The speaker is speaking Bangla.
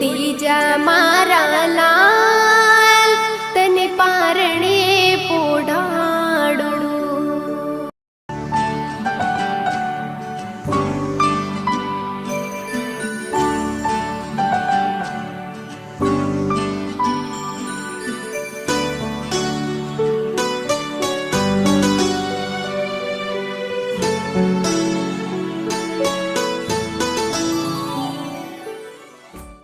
बुढ़ी जा मारा ला